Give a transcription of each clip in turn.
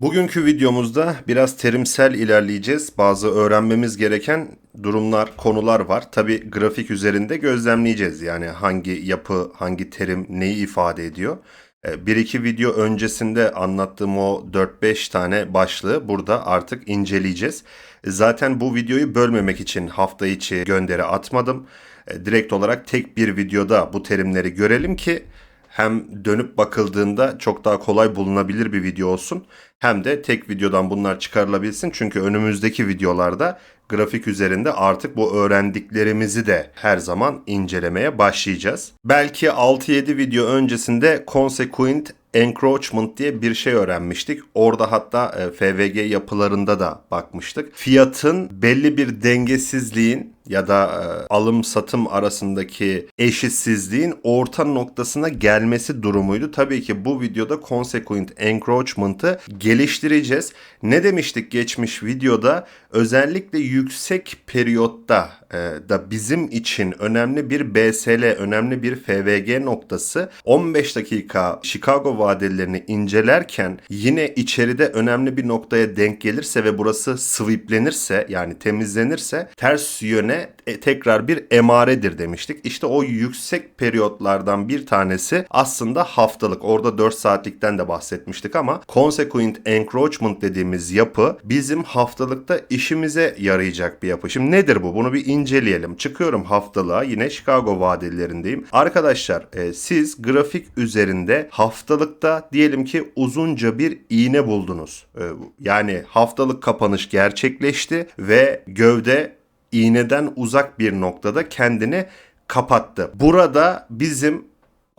Bugünkü videomuzda biraz terimsel ilerleyeceğiz. Bazı öğrenmemiz gereken durumlar, konular var. Tabi grafik üzerinde gözlemleyeceğiz. Yani hangi yapı, hangi terim neyi ifade ediyor. E, Bir iki video öncesinde anlattığım o 4-5 tane başlığı burada artık inceleyeceğiz. E, Zaten bu videoyu bölmemek için hafta içi gönderi atmadım. E, Direkt olarak tek bir videoda bu terimleri görelim ki hem dönüp bakıldığında çok daha kolay bulunabilir bir video olsun. Hem de tek videodan bunlar çıkarılabilsin. Çünkü önümüzdeki videolarda grafik üzerinde artık bu öğrendiklerimizi de her zaman incelemeye başlayacağız. Belki 6-7 video öncesinde Consequent Encroachment diye bir şey öğrenmiştik. Orada hatta e, FVG yapılarında da bakmıştık. Fiyatın belli bir dengesizliğin ya da e, alım satım arasındaki eşitsizliğin orta noktasına gelmesi durumuydu. Tabii ki bu videoda Consequent Encroachment'ı geliştireceğiz. Ne demiştik geçmiş videoda? Özellikle yüksek periyotta da bizim için önemli bir BSL, önemli bir FVG noktası 15 dakika Chicago vadelerini incelerken yine içeride önemli bir noktaya denk gelirse ve burası sweeplenirse yani temizlenirse ters yöne e, tekrar bir emaredir demiştik. İşte o yüksek periyotlardan bir tanesi aslında haftalık. Orada 4 saatlikten de bahsetmiştik ama consequent encroachment dediğimiz yapı bizim haftalıkta işimize yarayacak bir yapı. Şimdi nedir bu? Bunu bir inceleyelim. Çıkıyorum haftalığa yine Chicago vadelerindeyim. Arkadaşlar e, siz grafik üzerinde haftalıkta diyelim ki uzunca bir iğne buldunuz. E, yani haftalık kapanış gerçekleşti ve gövde iğneden uzak bir noktada kendini kapattı. Burada bizim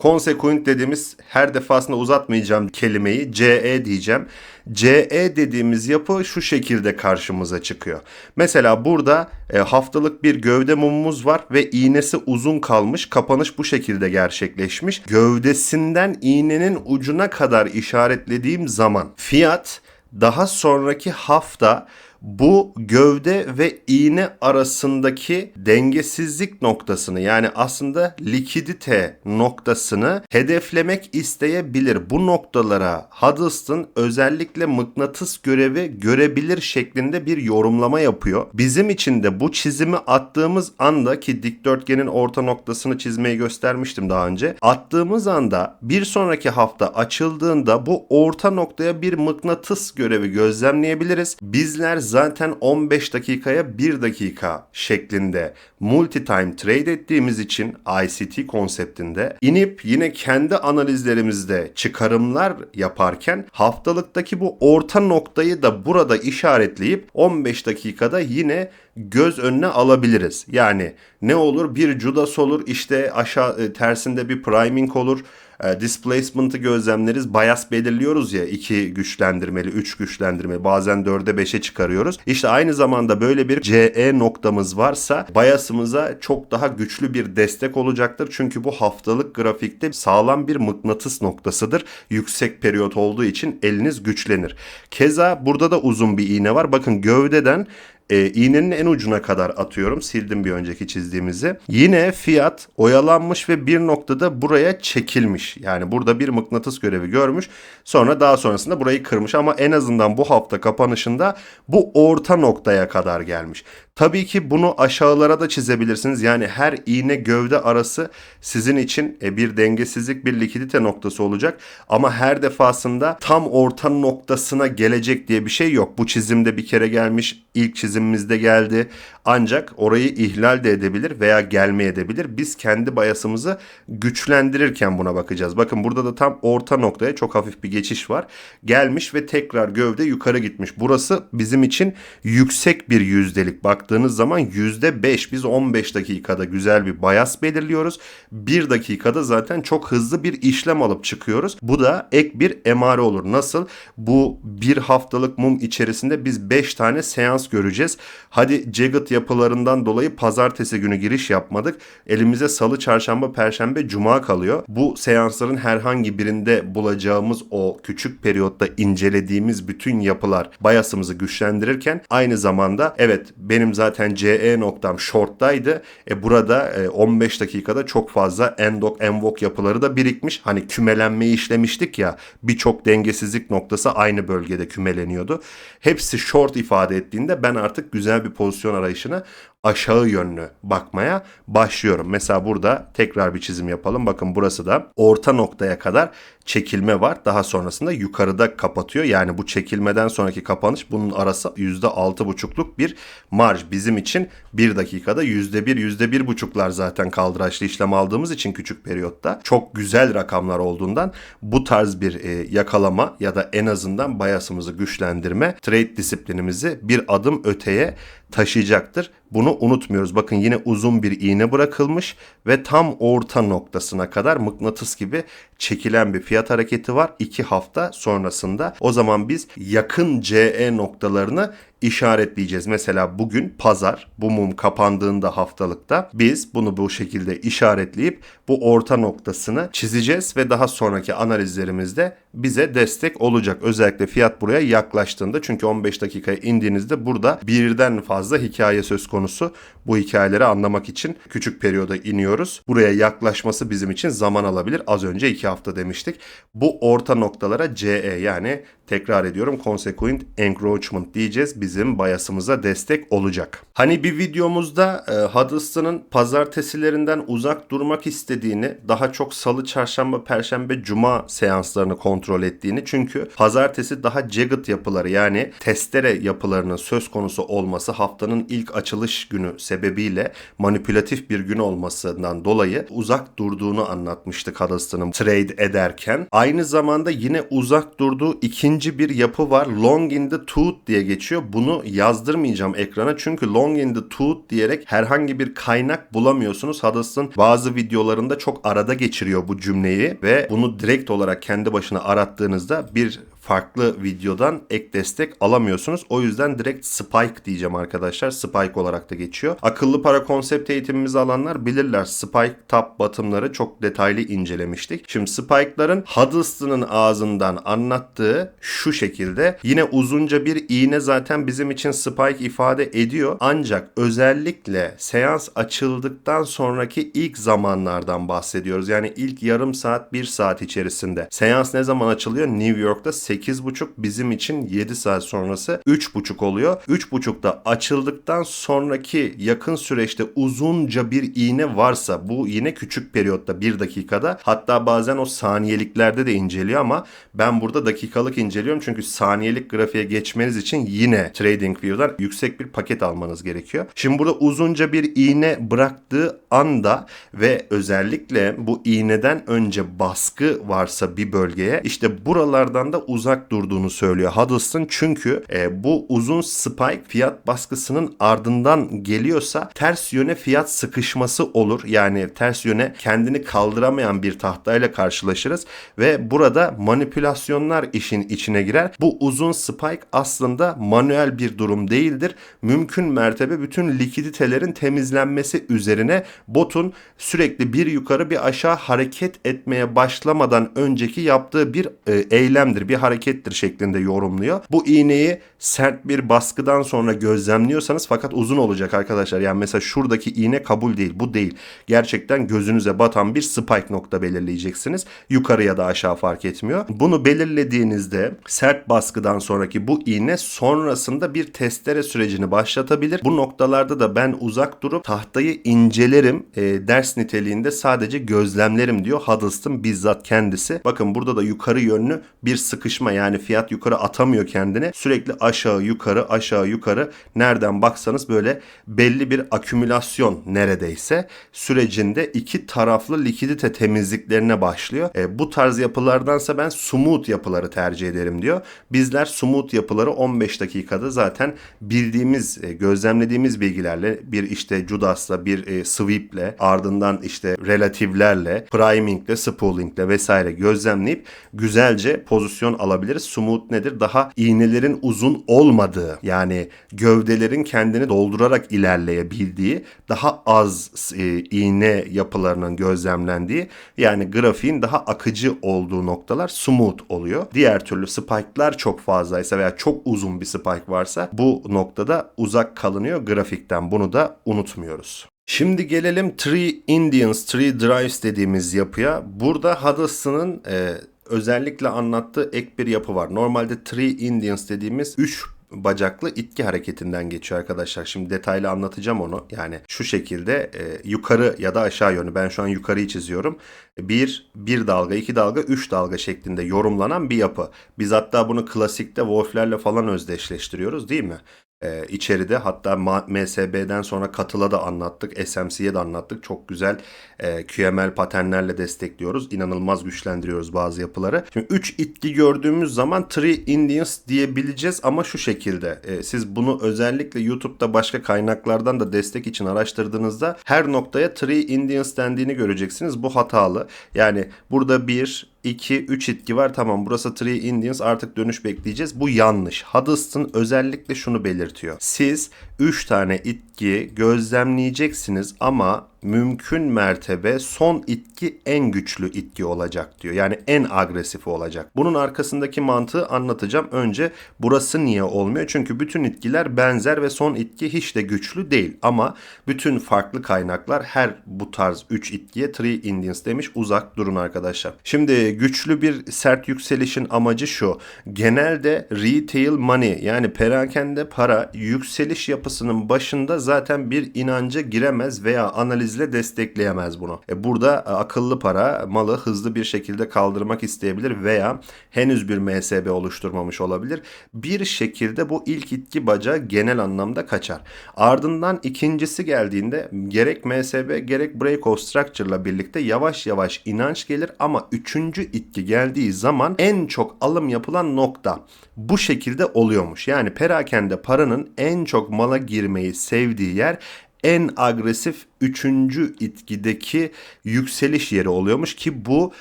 consequent dediğimiz her defasında uzatmayacağım kelimeyi CE diyeceğim. CE dediğimiz yapı şu şekilde karşımıza çıkıyor. Mesela burada e, haftalık bir gövde mumumuz var ve iğnesi uzun kalmış. Kapanış bu şekilde gerçekleşmiş. Gövdesinden iğnenin ucuna kadar işaretlediğim zaman fiyat daha sonraki hafta bu gövde ve iğne arasındaki dengesizlik noktasını yani aslında likidite noktasını hedeflemek isteyebilir. Bu noktalara Huddleston özellikle mıknatıs görevi görebilir şeklinde bir yorumlama yapıyor. Bizim için de bu çizimi attığımız anda ki dikdörtgenin orta noktasını çizmeyi göstermiştim daha önce. Attığımız anda bir sonraki hafta açıldığında bu orta noktaya bir mıknatıs görevi gözlemleyebiliriz. Bizler zaten 15 dakikaya 1 dakika şeklinde multi-time trade ettiğimiz için ICT konseptinde inip yine kendi analizlerimizde çıkarımlar yaparken haftalıktaki bu orta noktayı da burada işaretleyip 15 dakikada yine göz önüne alabiliriz. Yani ne olur bir Judas olur işte aşağı e, tersinde bir priming olur e, displacement'ı gözlemleriz. Bias belirliyoruz ya iki güçlendirmeli, üç güçlendirmeli. Bazen 4'e 5'e çıkarıyoruz. İşte aynı zamanda böyle bir CE noktamız varsa bias'ımıza çok daha güçlü bir destek olacaktır. Çünkü bu haftalık grafikte sağlam bir mıknatıs noktasıdır. Yüksek periyot olduğu için eliniz güçlenir. Keza burada da uzun bir iğne var. Bakın gövdeden e, iğnenin en ucuna kadar atıyorum. Sildim bir önceki çizdiğimizi. Yine fiyat oyalanmış ve bir noktada buraya çekilmiş. Yani burada bir mıknatıs görevi görmüş. Sonra daha sonrasında burayı kırmış ama en azından bu hafta kapanışında bu orta noktaya kadar gelmiş. Tabii ki bunu aşağılara da çizebilirsiniz. Yani her iğne gövde arası sizin için e, bir dengesizlik, bir likidite noktası olacak. Ama her defasında tam orta noktasına gelecek diye bir şey yok. Bu çizimde bir kere gelmiş, ilk çizimimizde geldi. Ancak orayı ihlal de edebilir veya gelmeyebilir. Biz kendi bayasımızı güçlendirirken buna bakacağız. Bakın burada da tam orta noktaya çok hafif bir geçiş var. Gelmiş ve tekrar gövde yukarı gitmiş. Burası bizim için yüksek bir yüzdelik. Baktığınız zaman yüzde beş. Biz 15 dakikada güzel bir bayas belirliyoruz. Bir dakikada zaten çok hızlı bir işlem alıp çıkıyoruz. Bu da ek bir emare olur. Nasıl? Bu bir haftalık mum içerisinde biz 5 tane seans göreceğiz. Hadi Jagged yapılarından dolayı pazartesi günü giriş yapmadık. Elimize salı, çarşamba, perşembe, cuma kalıyor. Bu seansların herhangi birinde bulacağımız o küçük periyotta incelediğimiz bütün yapılar bayasımızı güçlendirirken aynı zamanda evet benim zaten CE noktam short'taydı. E burada e, 15 dakikada çok fazla endok envok yapıları da birikmiş. Hani kümelenmeyi işlemiştik ya birçok dengesizlik noktası aynı bölgede kümeleniyordu. Hepsi short ifade ettiğinde ben artık güzel bir pozisyon arayışına aşağı yönlü bakmaya başlıyorum. Mesela burada tekrar bir çizim yapalım. Bakın burası da orta noktaya kadar çekilme var. Daha sonrasında yukarıda kapatıyor. Yani bu çekilmeden sonraki kapanış bunun arası %6,5'luk bir marj. Bizim için bir dakikada %1, %1,5'lar zaten kaldıraçlı işlem aldığımız için küçük periyotta çok güzel rakamlar olduğundan bu tarz bir e, yakalama ya da en azından bayasımızı güçlendirme trade disiplinimizi bir adım öteye taşıyacaktır. Bunu unutmuyoruz. Bakın yine uzun bir iğne bırakılmış ve tam orta noktasına kadar mıknatıs gibi çekilen bir fiyat hareketi var. 2 hafta sonrasında. O zaman biz yakın CE noktalarını işaretleyeceğiz. Mesela bugün pazar bu mum kapandığında haftalıkta biz bunu bu şekilde işaretleyip bu orta noktasını çizeceğiz ve daha sonraki analizlerimizde bize destek olacak. Özellikle fiyat buraya yaklaştığında çünkü 15 dakikaya indiğinizde burada birden fazla hikaye söz konusu. Bu hikayeleri anlamak için küçük periyoda iniyoruz. Buraya yaklaşması bizim için zaman alabilir. Az önce 2 hafta demiştik. Bu orta noktalara CE yani tekrar ediyorum consequent encroachment diyeceğiz. Bizim bayasımıza destek olacak. Hani bir videomuzda e, Huddleston'ın pazartesilerinden uzak durmak istediğini, daha çok salı, çarşamba, perşembe, cuma seanslarını kontrol ettiğini çünkü pazartesi daha jagged yapıları yani testere yapılarının söz konusu olması haftanın ilk açılış günü sebebiyle manipülatif bir gün olmasından dolayı uzak durduğunu anlatmıştık Huddleston'ın trade ederken. Aynı zamanda yine uzak durduğu ikinci bir yapı var. Long in the tooth diye geçiyor. Bunu yazdırmayacağım ekrana çünkü long in the tooth diyerek herhangi bir kaynak bulamıyorsunuz. Huddleston bazı videolarında çok arada geçiriyor bu cümleyi ve bunu direkt olarak kendi başına arattığınızda bir farklı videodan ek destek alamıyorsunuz. O yüzden direkt Spike diyeceğim arkadaşlar. Spike olarak da geçiyor. Akıllı para konsept eğitimimizi alanlar bilirler. Spike top bottom'ları çok detaylı incelemiştik. Şimdi Spike'ların Huddleston'ın ağzından anlattığı şu şekilde. Yine uzunca bir iğne zaten bizim için Spike ifade ediyor. Ancak özellikle seans açıldıktan sonraki ilk zamanlardan bahsediyoruz. Yani ilk yarım saat, bir saat içerisinde. Seans ne zaman açılıyor? New York'ta 8.30 bizim için 7 saat sonrası 3.30 oluyor. 3.30'da açıldıktan sonraki yakın süreçte uzunca bir iğne varsa bu yine küçük periyotta 1 dakikada hatta bazen o saniyeliklerde de inceliyor ama ben burada dakikalık inceliyorum çünkü saniyelik grafiğe geçmeniz için yine TradingView'dan yüksek bir paket almanız gerekiyor. Şimdi burada uzunca bir iğne bıraktığı anda ve özellikle bu iğneden önce baskı varsa bir bölgeye işte buralardan da uzak durduğunu söylüyor Huddleston çünkü e, bu uzun spike fiyat baskısının ardından geliyorsa ters yöne fiyat sıkışması olur. Yani ters yöne kendini kaldıramayan bir tahtayla karşılaşırız ve burada manipülasyonlar işin içine girer. Bu uzun spike aslında manuel bir durum değildir. Mümkün mertebe bütün likiditelerin temizlenmesi üzerine botun sürekli bir yukarı bir aşağı hareket etmeye başlamadan önceki yaptığı bir e, eylemdir, bir harekettir şeklinde yorumluyor. Bu iğneyi sert bir baskıdan sonra gözlemliyorsanız fakat uzun olacak arkadaşlar. Yani mesela şuradaki iğne kabul değil. Bu değil. Gerçekten gözünüze batan bir spike nokta belirleyeceksiniz. Yukarı ya da aşağı fark etmiyor. Bunu belirlediğinizde sert baskıdan sonraki bu iğne sonrasında bir testere sürecini başlatabilir. Bu noktalarda da ben uzak durup tahtayı incelerim. E, ders niteliğinde sadece gözlemlerim diyor Huddleston bizzat kendisi. Bakın burada da yukarı yönlü bir sıkışma yani fiyat yukarı atamıyor kendini. Sürekli aşağı yukarı aşağı yukarı nereden baksanız böyle belli bir akümülasyon neredeyse sürecinde iki taraflı likidite temizliklerine başlıyor. E, bu tarz yapılardansa ben smooth yapıları tercih ederim diyor. Bizler smooth yapıları 15 dakikada zaten bildiğimiz, e, gözlemlediğimiz bilgilerle bir işte Judas'la bir e, sweep'le ardından işte relatiflerle, priming'le, spooling vesaire gözlemleyip güzelce pozisyon alıp alabiliriz. Smooth nedir? Daha iğnelerin uzun olmadığı yani gövdelerin kendini doldurarak ilerleyebildiği daha az e, iğne yapılarının gözlemlendiği yani grafiğin daha akıcı olduğu noktalar smooth oluyor. Diğer türlü spike'lar çok fazlaysa veya çok uzun bir spike varsa bu noktada uzak kalınıyor grafikten. Bunu da unutmuyoruz. Şimdi gelelim Three Indians, Three Drives dediğimiz yapıya. Burada Huddleston'ın e, özellikle anlattığı ek bir yapı var. Normalde Three Indians dediğimiz 3 bacaklı itki hareketinden geçiyor arkadaşlar. Şimdi detaylı anlatacağım onu. Yani şu şekilde e, yukarı ya da aşağı yönü. Ben şu an yukarıyı çiziyorum. Bir, bir dalga, iki dalga, üç dalga şeklinde yorumlanan bir yapı. Biz hatta bunu klasikte Wolf'lerle falan özdeşleştiriyoruz değil mi? Ee, içeride hatta MSB'den sonra katıla da anlattık. SMC'ye de anlattık. Çok güzel e, QML paternlerle destekliyoruz. İnanılmaz güçlendiriyoruz bazı yapıları. Şimdi 3 itki gördüğümüz zaman Three Indians diyebileceğiz ama şu şekilde. E, siz bunu özellikle YouTube'da başka kaynaklardan da destek için araştırdığınızda her noktaya Three Indians dendiğini göreceksiniz. Bu hatalı. Yani burada bir 2, 3 itki var. Tamam burası Three Indians artık dönüş bekleyeceğiz. Bu yanlış. Huddleston özellikle şunu belirtiyor. Siz 3 tane itki gözlemleyeceksiniz ama mümkün mertebe son itki en güçlü itki olacak diyor. Yani en agresif olacak. Bunun arkasındaki mantığı anlatacağım. Önce burası niye olmuyor? Çünkü bütün itkiler benzer ve son itki hiç de güçlü değil. Ama bütün farklı kaynaklar her bu tarz 3 itkiye Three Indians demiş. Uzak durun arkadaşlar. Şimdi güçlü bir sert yükselişin amacı şu. Genelde retail money yani perakende para yükseliş yapısının başında zaten bir inanca giremez veya analizle destekleyemez bunu. E burada e, akıllı para malı hızlı bir şekilde kaldırmak isteyebilir veya henüz bir MSB oluşturmamış olabilir. Bir şekilde bu ilk itki bacağı genel anlamda kaçar. Ardından ikincisi geldiğinde gerek MSB gerek Break of Structure ile birlikte yavaş yavaş inanç gelir ama üçüncü itki geldiği zaman en çok alım yapılan nokta bu şekilde oluyormuş. Yani perakende paranın en çok mala girmeyi sevdiği yer en agresif üçüncü itkideki yükseliş yeri oluyormuş ki bu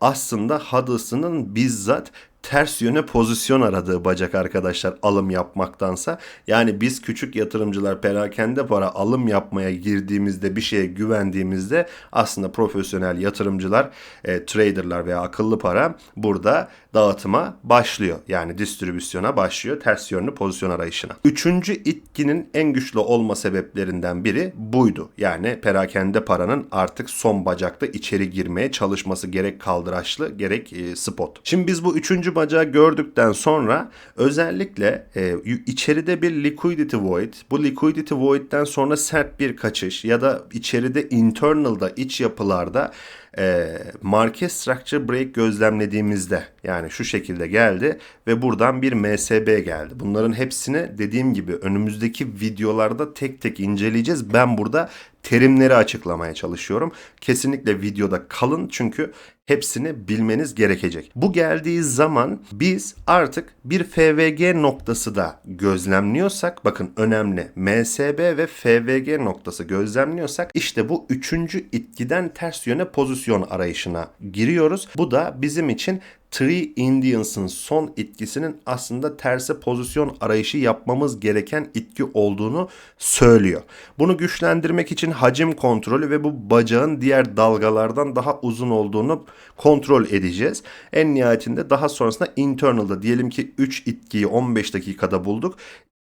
aslında Huddleston'ın bizzat ters yöne pozisyon aradığı bacak arkadaşlar alım yapmaktansa. Yani biz küçük yatırımcılar perakende para alım yapmaya girdiğimizde bir şeye güvendiğimizde aslında profesyonel yatırımcılar, e, traderlar veya akıllı para burada dağıtıma başlıyor. Yani distribüsyona başlıyor ters yönlü pozisyon arayışına. Üçüncü itkinin en güçlü olma sebeplerinden biri buydu. Yani perakende paranın artık son bacakta içeri girmeye çalışması gerek kaldıraçlı gerek e, spot. Şimdi biz bu üçüncü bacağı gördükten sonra özellikle e, içeride bir liquidity void, bu liquidity void'den sonra sert bir kaçış ya da içeride internal'da iç yapılarda e, market structure break gözlemlediğimizde yani şu şekilde geldi ve buradan bir MSB geldi. Bunların hepsini dediğim gibi önümüzdeki videolarda tek tek inceleyeceğiz. Ben burada terimleri açıklamaya çalışıyorum. Kesinlikle videoda kalın çünkü hepsini bilmeniz gerekecek. Bu geldiği zaman biz artık bir FVG noktası da gözlemliyorsak bakın önemli MSB ve FVG noktası gözlemliyorsak işte bu üçüncü itkiden ters yöne pozisyon arayışına giriyoruz. Bu da bizim için Three Indians'ın son itkisinin aslında tersi pozisyon arayışı yapmamız gereken itki olduğunu söylüyor. Bunu güçlendirmek için hacim kontrolü ve bu bacağın diğer dalgalardan daha uzun olduğunu kontrol edeceğiz. En nihayetinde daha sonrasında internal'da diyelim ki 3 itkiyi 15 dakikada bulduk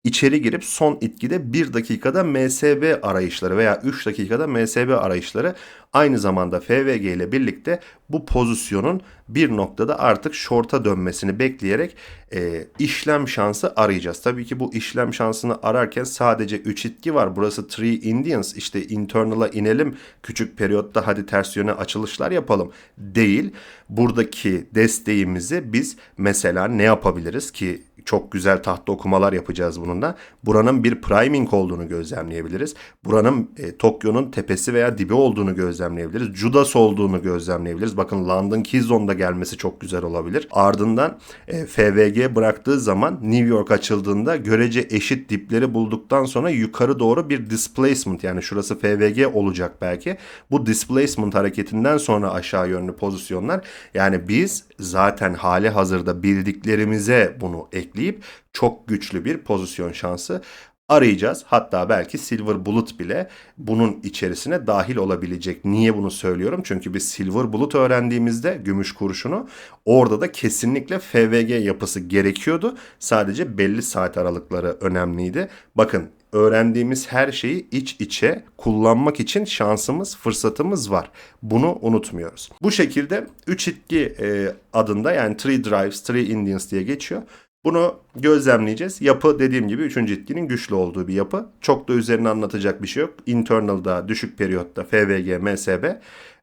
içeri girip son itkide 1 dakikada MSB arayışları veya 3 dakikada MSB arayışları aynı zamanda FVG ile birlikte bu pozisyonun bir noktada artık short'a dönmesini bekleyerek e, işlem şansı arayacağız. Tabii ki bu işlem şansını ararken sadece 3 itki var. Burası Three Indians işte internal'a inelim küçük periyotta hadi ters yöne açılışlar yapalım değil. Buradaki desteğimizi biz mesela ne yapabiliriz ki çok güzel tahta okumalar yapacağız bununla. Buranın bir priming olduğunu gözlemleyebiliriz. Buranın e, Tokyo'nun tepesi veya dibi olduğunu gözlemleyebiliriz gözlemleyebiliriz. Judas olduğunu gözlemleyebiliriz. Bakın London Keyzone'da gelmesi çok güzel olabilir. Ardından e, FVG bıraktığı zaman New York açıldığında görece eşit dipleri bulduktan sonra yukarı doğru bir displacement yani şurası FVG olacak belki. Bu displacement hareketinden sonra aşağı yönlü pozisyonlar yani biz zaten hali hazırda bildiklerimize bunu ekleyip çok güçlü bir pozisyon şansı arayacağız. Hatta belki Silver Bullet bile bunun içerisine dahil olabilecek. Niye bunu söylüyorum? Çünkü biz Silver Bullet öğrendiğimizde gümüş kurşunu orada da kesinlikle FVG yapısı gerekiyordu. Sadece belli saat aralıkları önemliydi. Bakın öğrendiğimiz her şeyi iç içe kullanmak için şansımız, fırsatımız var. Bunu unutmuyoruz. Bu şekilde 3 itki e, adında yani Three Drives, Three Indians diye geçiyor. Bunu gözlemleyeceğiz. Yapı dediğim gibi 3. itkinin güçlü olduğu bir yapı. Çok da üzerine anlatacak bir şey yok. Internal'da, düşük periyotta FVG, MSB,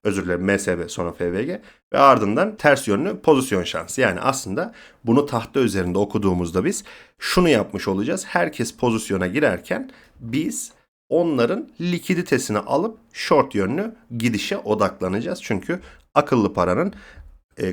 özür dilerim MSB sonra FVG ve ardından ters yönlü pozisyon şansı. Yani aslında bunu tahta üzerinde okuduğumuzda biz şunu yapmış olacağız. Herkes pozisyona girerken biz onların likiditesini alıp short yönlü gidişe odaklanacağız. Çünkü akıllı paranın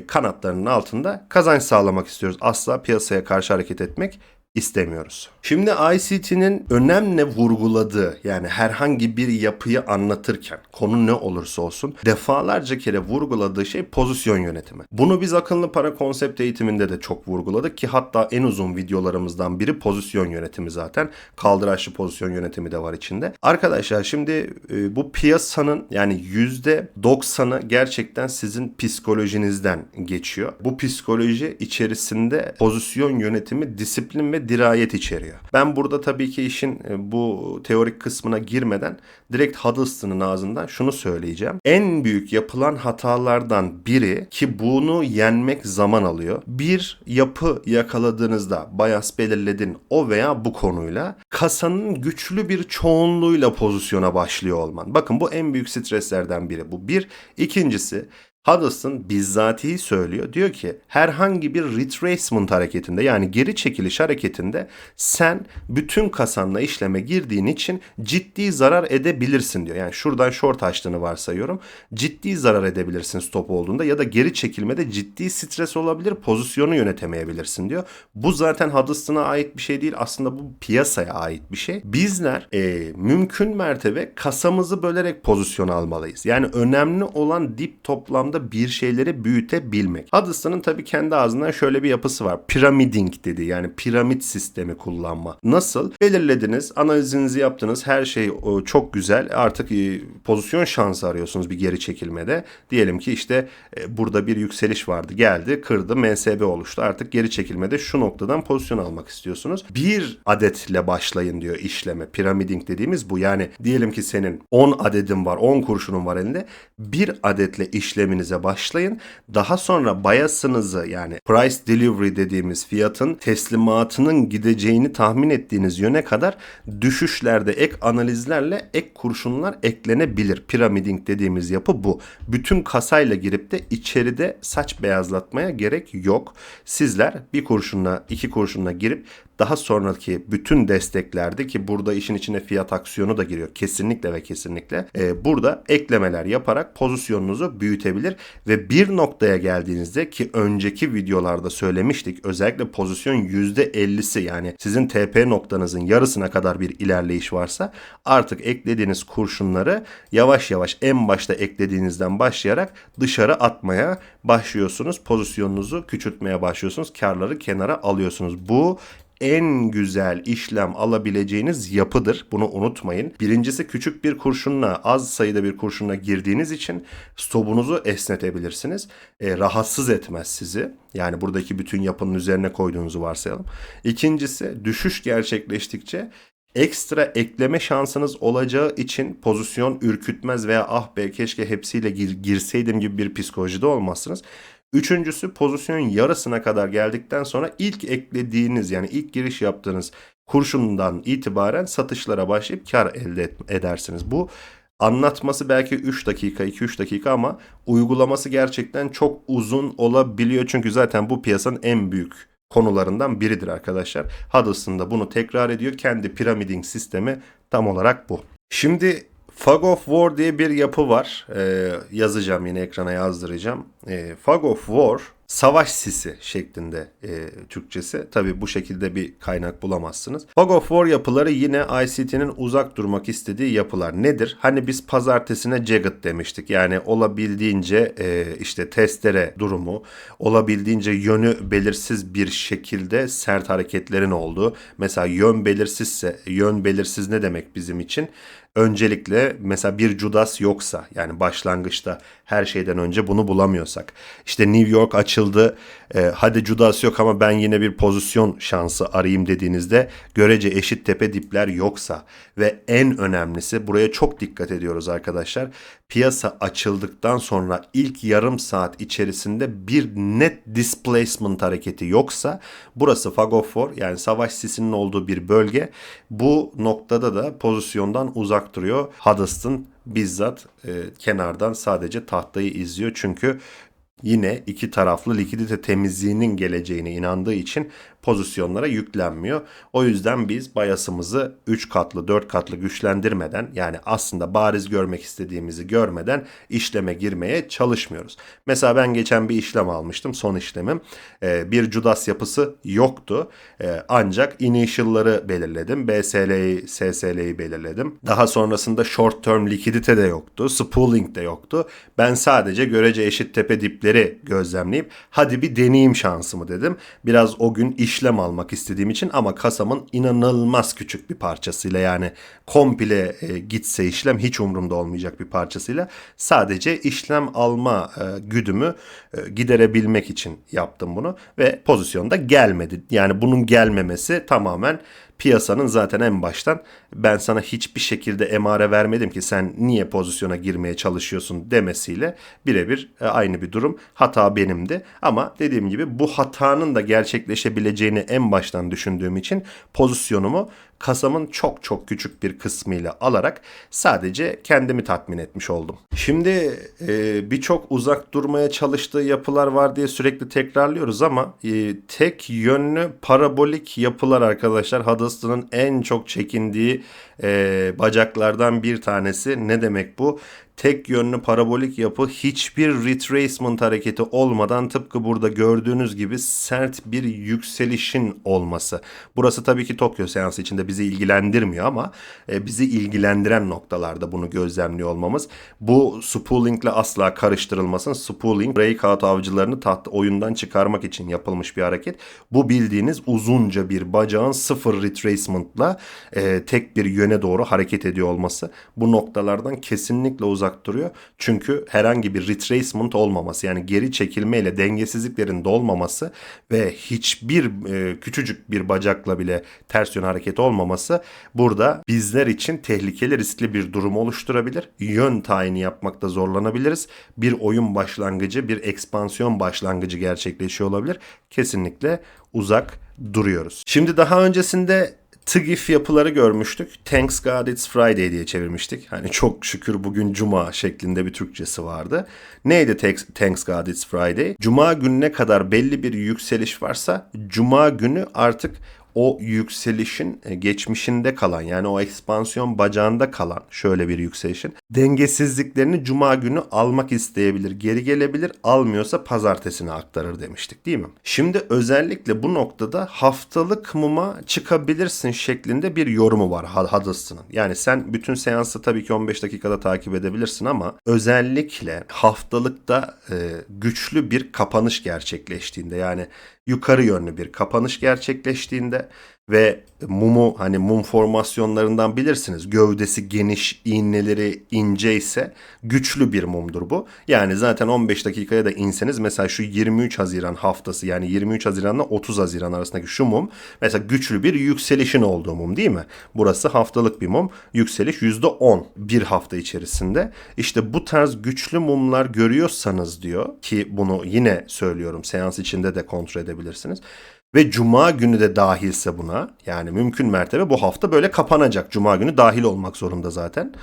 kanatlarının altında kazanç sağlamak istiyoruz. Asla piyasaya karşı hareket etmek istemiyoruz. Şimdi ICT'nin önemli vurguladığı yani herhangi bir yapıyı anlatırken konu ne olursa olsun defalarca kere vurguladığı şey pozisyon yönetimi. Bunu biz akıllı para konsept eğitiminde de çok vurguladık ki hatta en uzun videolarımızdan biri pozisyon yönetimi zaten. Kaldıraçlı pozisyon yönetimi de var içinde. Arkadaşlar şimdi e, bu piyasanın yani %90'ı gerçekten sizin psikolojinizden geçiyor. Bu psikoloji içerisinde pozisyon yönetimi, disiplin ve dirayet içeriyor. Ben burada tabii ki işin e, bu teorik kısmına girmeden direkt Huddleston'ın ağzından şunu söyleyeceğim. En büyük yapılan hatalardan biri ki bunu yenmek zaman alıyor. Bir yapı yakaladığınızda bayas belirledin o veya bu konuyla kasanın güçlü bir çoğunluğuyla pozisyona başlıyor olman. Bakın bu en büyük streslerden biri. Bu bir. İkincisi Huddleston bizzatihi söylüyor. Diyor ki herhangi bir retracement hareketinde yani geri çekiliş hareketinde sen bütün kasanla işleme girdiğin için ciddi zarar edebilirsin diyor. Yani şuradan short açtığını varsayıyorum. Ciddi zarar edebilirsin stop olduğunda ya da geri çekilmede ciddi stres olabilir pozisyonu yönetemeyebilirsin diyor. Bu zaten Huddleston'a ait bir şey değil aslında bu piyasaya ait bir şey. Bizler e, mümkün mertebe kasamızı bölerek pozisyon almalıyız. Yani önemli olan dip toplamda anlamda bir şeyleri büyütebilmek. Huddleston'ın tabii kendi ağzından şöyle bir yapısı var. Pyramiding dedi. Yani piramit sistemi kullanma. Nasıl? Belirlediniz, analizinizi yaptınız. Her şey çok güzel. Artık e, pozisyon şansı arıyorsunuz bir geri çekilmede. Diyelim ki işte e, burada bir yükseliş vardı. Geldi, kırdı, MSB oluştu. Artık geri çekilmede şu noktadan pozisyon almak istiyorsunuz. Bir adetle başlayın diyor işleme. Pyramiding dediğimiz bu. Yani diyelim ki senin 10 adedin var, 10 kurşunun var elinde. Bir adetle işleminize başlayın. Daha sonra bayasınızı yani price delivery dediğimiz fiyatın teslimatının gideceğini tahmin ettiğiniz yöne kadar düşüşlerde ek analizlerle ek kurşunlar eklenebilir. Pyramiding dediğimiz yapı bu. Bütün kasayla girip de içeride saç beyazlatmaya gerek yok. Sizler bir kurşunla iki kurşunla girip daha sonraki bütün desteklerde ki burada işin içine fiyat aksiyonu da giriyor kesinlikle ve kesinlikle e, burada eklemeler yaparak pozisyonunuzu büyütebilir ve bir noktaya geldiğinizde ki önceki videolarda söylemiştik özellikle pozisyon %50'si yani sizin TP noktanızın yarısına kadar bir ilerleyiş varsa artık eklediğiniz kurşunları yavaş yavaş en başta eklediğinizden başlayarak dışarı atmaya başlıyorsunuz. Pozisyonunuzu küçültmeye başlıyorsunuz. Karları kenara alıyorsunuz. Bu en güzel işlem alabileceğiniz yapıdır. Bunu unutmayın. Birincisi küçük bir kurşunla az sayıda bir kurşunla girdiğiniz için stopunuzu esnetebilirsiniz. E, rahatsız etmez sizi. Yani buradaki bütün yapının üzerine koyduğunuzu varsayalım. İkincisi düşüş gerçekleştikçe ekstra ekleme şansınız olacağı için pozisyon ürkütmez veya ah be keşke hepsiyle gir, girseydim gibi bir psikolojide olmazsınız. Üçüncüsü pozisyonun yarısına kadar geldikten sonra ilk eklediğiniz yani ilk giriş yaptığınız kurşundan itibaren satışlara başlayıp kar elde edersiniz. Bu anlatması belki 3 dakika 2-3 dakika ama uygulaması gerçekten çok uzun olabiliyor. Çünkü zaten bu piyasanın en büyük konularından biridir arkadaşlar. Huddleston da bunu tekrar ediyor. Kendi pyramiding sistemi tam olarak bu. Şimdi Fog of War diye bir yapı var. Ee, yazacağım yine ekrana yazdıracağım. Ee, Fog of War savaş sisi şeklinde e, Türkçesi. Tabi bu şekilde bir kaynak bulamazsınız. Fog of War yapıları yine ICT'nin uzak durmak istediği yapılar. Nedir? Hani biz pazartesine Jagged demiştik. Yani olabildiğince e, işte testere durumu, olabildiğince yönü belirsiz bir şekilde sert hareketlerin olduğu. Mesela yön belirsizse, yön belirsiz ne demek bizim için? Öncelikle mesela bir Judas yoksa yani başlangıçta her şeyden önce bunu bulamıyorsak. İşte New York açıldı e, hadi Judas yok ama ben yine bir pozisyon şansı arayayım dediğinizde görece eşit tepe dipler yoksa ve en önemlisi buraya çok dikkat ediyoruz arkadaşlar. Piyasa açıldıktan sonra ilk yarım saat içerisinde bir net displacement hareketi yoksa burası fog of war yani savaş sisinin olduğu bir bölge. Bu noktada da pozisyondan uzak duruyor. Huddleston bizzat e, kenardan sadece tahtayı izliyor. Çünkü yine iki taraflı likidite temizliğinin geleceğine inandığı için pozisyonlara yüklenmiyor. O yüzden biz bayasımızı 3 katlı 4 katlı güçlendirmeden yani aslında bariz görmek istediğimizi görmeden işleme girmeye çalışmıyoruz. Mesela ben geçen bir işlem almıştım son işlemim. Ee, bir Judas yapısı yoktu. Ee, ancak initial'ları belirledim. BSL'yi, SSL'yi belirledim. Daha sonrasında short term likidite de yoktu. Spooling de yoktu. Ben sadece görece eşit tepe dipleri gözlemleyip hadi bir deneyeyim şansımı dedim. Biraz o gün iş işlem almak istediğim için ama kasamın inanılmaz küçük bir parçasıyla yani komple e, gitse işlem hiç umurumda olmayacak bir parçasıyla sadece işlem alma e, güdümü e, giderebilmek için yaptım bunu ve pozisyonda gelmedi. Yani bunun gelmemesi tamamen piyasanın zaten en baştan ben sana hiçbir şekilde emare vermedim ki sen niye pozisyona girmeye çalışıyorsun demesiyle birebir e, aynı bir durum. Hata benimdi ama dediğim gibi bu hatanın da gerçekleşebileceğini en baştan düşündüğüm için pozisyonumu kasamın çok çok küçük bir kısmıyla alarak sadece kendimi tatmin etmiş oldum. Şimdi e, birçok uzak durmaya çalıştığı yapılar var diye sürekli tekrarlıyoruz ama e, tek yönlü parabolik yapılar arkadaşlar Huddleston'ın en çok çekindiği e, bacaklardan bir tanesi. Ne demek bu? Tek yönlü parabolik yapı hiçbir retracement hareketi olmadan tıpkı burada gördüğünüz gibi sert bir yükselişin olması. Burası tabii ki Tokyo seansı içinde bizi ilgilendirmiyor ama e, bizi ilgilendiren noktalarda bunu gözlemliyor olmamız. Bu spooling ile asla karıştırılmasın. Spooling breakout avcılarını taht oyundan çıkarmak için yapılmış bir hareket. Bu bildiğiniz uzunca bir bacağın sıfır retracement'la e, tek bir yöne doğru hareket ediyor olması. Bu noktalardan kesinlikle uzak uzak duruyor. Çünkü herhangi bir retracement olmaması yani geri çekilme ile dengesizliklerin dolmaması ve hiçbir e, küçücük bir bacakla bile ters yön hareket olmaması burada bizler için tehlikeli riskli bir durum oluşturabilir. Yön tayini yapmakta zorlanabiliriz. Bir oyun başlangıcı, bir ekspansiyon başlangıcı gerçekleşiyor olabilir. Kesinlikle uzak duruyoruz. Şimdi daha öncesinde TGIF yapıları görmüştük. Thanks God It's Friday diye çevirmiştik. Hani çok şükür bugün Cuma şeklinde bir Türkçesi vardı. Neydi Thanks God It's Friday? Cuma gününe kadar belli bir yükseliş varsa Cuma günü artık o yükselişin e, geçmişinde kalan yani o ekspansiyon bacağında kalan şöyle bir yükselişin dengesizliklerini cuma günü almak isteyebilir, geri gelebilir, almıyorsa pazartesine aktarır demiştik değil mi? Şimdi özellikle bu noktada haftalık muma çıkabilirsin şeklinde bir yorumu var Huddleston'ın. Yani sen bütün seansı tabii ki 15 dakikada takip edebilirsin ama özellikle haftalıkta e, güçlü bir kapanış gerçekleştiğinde yani yukarı yönlü bir kapanış gerçekleştiğinde ve mumu hani mum formasyonlarından bilirsiniz. Gövdesi geniş, iğneleri ince ise güçlü bir mumdur bu. Yani zaten 15 dakikaya da inseniz mesela şu 23 Haziran haftası yani 23 Haziran'la 30 Haziran arasındaki şu mum mesela güçlü bir yükselişin olduğu mum değil mi? Burası haftalık bir mum. Yükseliş %10 bir hafta içerisinde. İşte bu tarz güçlü mumlar görüyorsanız diyor ki bunu yine söylüyorum seans içinde de kontrol edebilirsiniz ve cuma günü de dahilse buna yani mümkün mertebe bu hafta böyle kapanacak. Cuma günü dahil olmak zorunda zaten.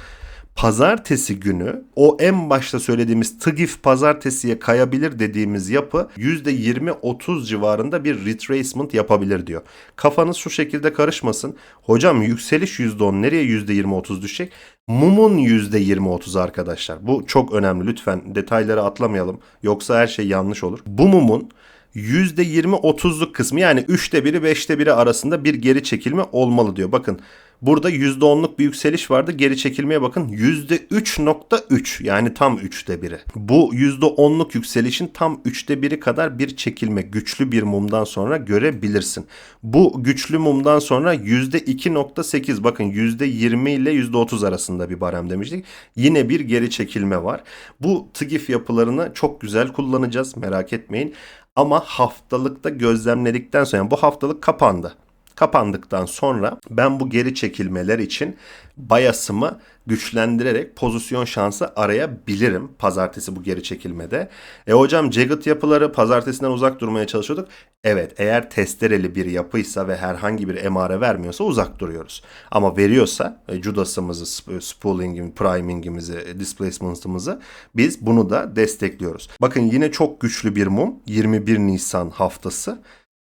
Pazartesi günü o en başta söylediğimiz TGIF pazartesiye kayabilir dediğimiz yapı %20-30 civarında bir retracement yapabilir diyor. Kafanız şu şekilde karışmasın. Hocam yükseliş %10 nereye %20-30 düşecek? Mumun %20-30 arkadaşlar. Bu çok önemli. Lütfen detayları atlamayalım. Yoksa her şey yanlış olur. Bu mumun %20-30'luk kısmı yani 3'te biri 5'te biri arasında bir geri çekilme olmalı diyor. Bakın burada %10'luk bir yükseliş vardı. Geri çekilmeye bakın %3.3 yani tam 3'te biri. Bu %10'luk yükselişin tam 3'te biri kadar bir çekilme güçlü bir mumdan sonra görebilirsin. Bu güçlü mumdan sonra %2.8 bakın %20 ile %30 arasında bir barem demiştik. Yine bir geri çekilme var. Bu TGIF yapılarını çok güzel kullanacağız merak etmeyin. Ama haftalıkta gözlemledikten sonra yani bu haftalık kapandı. Kapandıktan sonra ben bu geri çekilmeler için bayasımı güçlendirerek pozisyon şansı arayabilirim pazartesi bu geri çekilmede. E hocam Jagged yapıları pazartesinden uzak durmaya çalışıyorduk. Evet eğer testereli bir yapıysa ve herhangi bir emare vermiyorsa uzak duruyoruz. Ama veriyorsa e, Judas'ımızı, sp- spooling'imizi, priming'imizi, e, displacement'ımızı biz bunu da destekliyoruz. Bakın yine çok güçlü bir mum 21 Nisan haftası.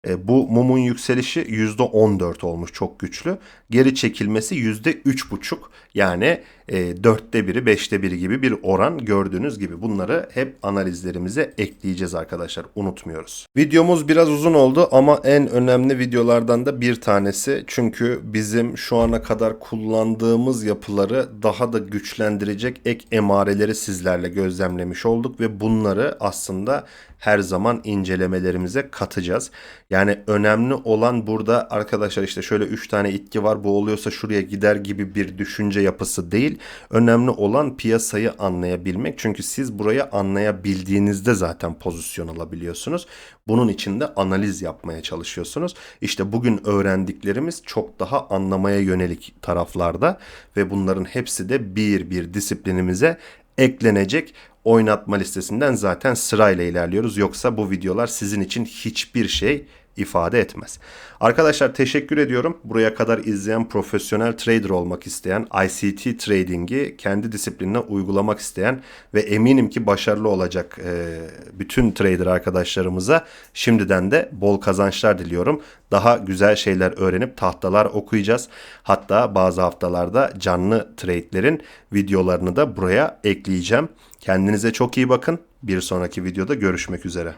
E, bu mumun yükselişi %14 olmuş çok güçlü. Geri çekilmesi %3,5 yani e, dörtte biri beşte biri gibi bir oran gördüğünüz gibi. Bunları hep analizlerimize ekleyeceğiz arkadaşlar unutmuyoruz. Videomuz biraz uzun oldu ama en önemli videolardan da bir tanesi. Çünkü bizim şu ana kadar kullandığımız yapıları daha da güçlendirecek ek emareleri sizlerle gözlemlemiş olduk ve bunları aslında her zaman incelemelerimize katacağız. Yani önemli olan burada arkadaşlar işte şöyle 3 tane itki var bu oluyorsa şuraya gider gibi bir düşünce yapısı değil. Önemli olan piyasayı anlayabilmek. Çünkü siz burayı anlayabildiğinizde zaten pozisyon alabiliyorsunuz. Bunun için de analiz yapmaya çalışıyorsunuz. İşte bugün öğrendiklerimiz çok daha anlamaya yönelik taraflarda ve bunların hepsi de bir bir disiplinimize eklenecek oynatma listesinden zaten sırayla ilerliyoruz. Yoksa bu videolar sizin için hiçbir şey ifade etmez. Arkadaşlar teşekkür ediyorum. Buraya kadar izleyen profesyonel trader olmak isteyen, ICT trading'i kendi disiplinine uygulamak isteyen ve eminim ki başarılı olacak e, bütün trader arkadaşlarımıza şimdiden de bol kazançlar diliyorum. Daha güzel şeyler öğrenip tahtalar okuyacağız. Hatta bazı haftalarda canlı trade'lerin videolarını da buraya ekleyeceğim. Kendinize çok iyi bakın. Bir sonraki videoda görüşmek üzere.